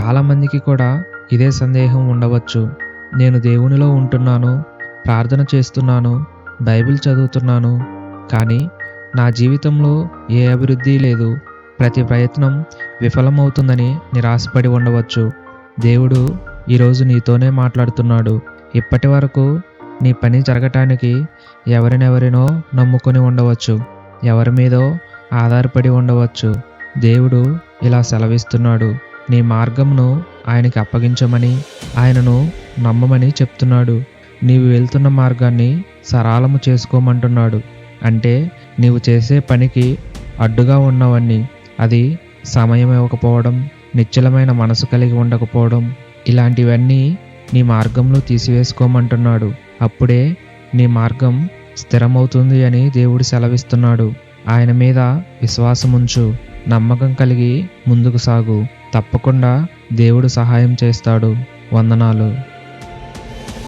చాలామందికి కూడా ఇదే సందేహం ఉండవచ్చు. నేను దేవునిలో ఉంటున్నాను ప్రార్థన చేస్తున్నాను బైబిల్ చదువుతున్నాను కానీ నా జీవితంలో ఏ అభివృద్ధి లేదు. ప్రతి ప్రయత్నం విఫలమవుతుందని నిరాశపడి ఉండవచ్చు. దేవుడు ఈరోజు నీతోనే మాట్లాడుతున్నాడు. ఇప్పటి వరకు నీ పని జరగటానికి ఎవరినెవరినో నమ్ముకొని ఉండవచ్చు. ఎవరి మీదో ఆధారపడి ఉండవచ్చు. దేవుడు ఇలా సెలవిస్తున్నాడు. నీ మార్గంను ఆయనకి అప్పగించమని ఆయనను నమ్మమని చెప్తున్నాడు. నీవు వెళ్తున్న మార్గాన్ని సరాలము చేసుకోమంటున్నాడు. అంటే నీవు చేసే పనికి అడ్డుగా ఉన్నవన్నీ అది సమయం ఇవ్వకపోవడం నిశ్చలమైన మనసు కలిగి ఉండకపోవడం ఇలాంటివన్నీ నీ మార్గంలో తీసివేసుకోమంటున్నాడు. అప్పుడే నీ మార్గం స్థిరమవుతుంది అని దేవుడు సెలవిస్తున్నాడు. ఆయన మీద విశ్వాసముంచు. నమ్మకం కలిగి ముందుకు సాగు. తప్పకుండా దేవుడు సహాయం చేస్తాడు. వందనాలు.